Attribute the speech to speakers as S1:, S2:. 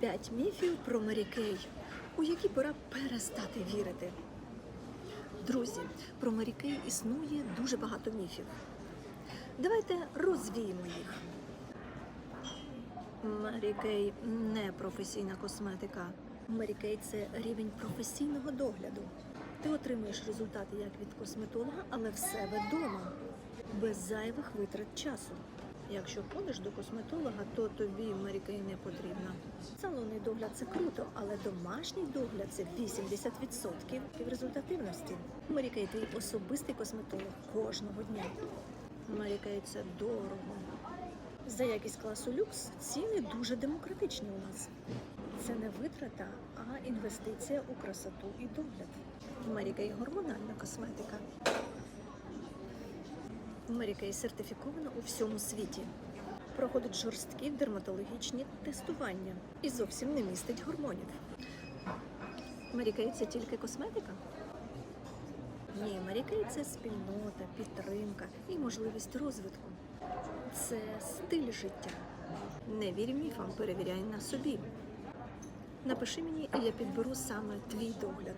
S1: П'ять міфів про Мері Кей, у які пора перестати вірити. Друзі, про Мері Кей існує дуже багато міфів. Давайте розвіємо їх. Мері Кей не професійна косметика. Мері Кей це рівень професійного догляду. Ти отримуєш результати як від косметолога, але в себе вдома, без зайвих витрат часу. Якщо ходиш до косметолога, то тобі Мері не потрібна. Салонний догляд це круто, але домашній догляд це 80% результативності. Мері Кей – твій особистий косметолог кожного дня. Мері – це дорого. За якість класу люкс ціни дуже демократичні у нас. Це не витрата, а інвестиція у красоту і догляд. Мерікей гормональна косметика. Мерікей сертифікована у всьому світі. Проходить жорсткі дерматологічні тестування і зовсім не містить гормонів. Мерікей це тільки косметика? Ні, Марікей це спільнота, підтримка і можливість розвитку. Це стиль життя. Не вір міфам, перевіряй на собі. Напиши мені, і я підберу саме твій догляд.